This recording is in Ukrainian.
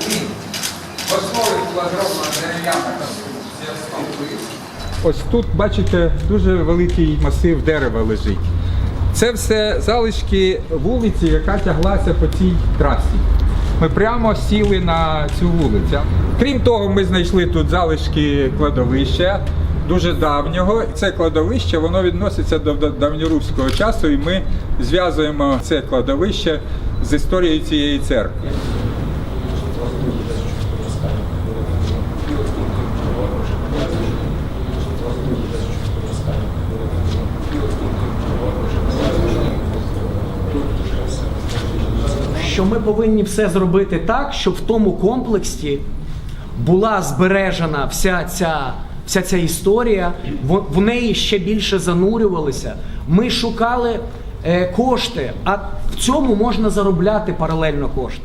вони в основі була зроблена. Ось тут, бачите, дуже великий масив дерева лежить. Це все залишки вулиці, яка тяглася по цій трасі. Ми прямо сіли на цю вулицю. Крім того, ми знайшли тут залишки кладовища дуже давнього. Це кладовище воно відноситься до давньоруського часу, і ми зв'язуємо це кладовище з історією цієї церкви. Що ми повинні все зробити так, щоб в тому комплексі була збережена вся ця, вся ця історія, в, неї ще більше занурювалися. Ми шукали е, кошти, а в цьому можна заробляти паралельно кошти.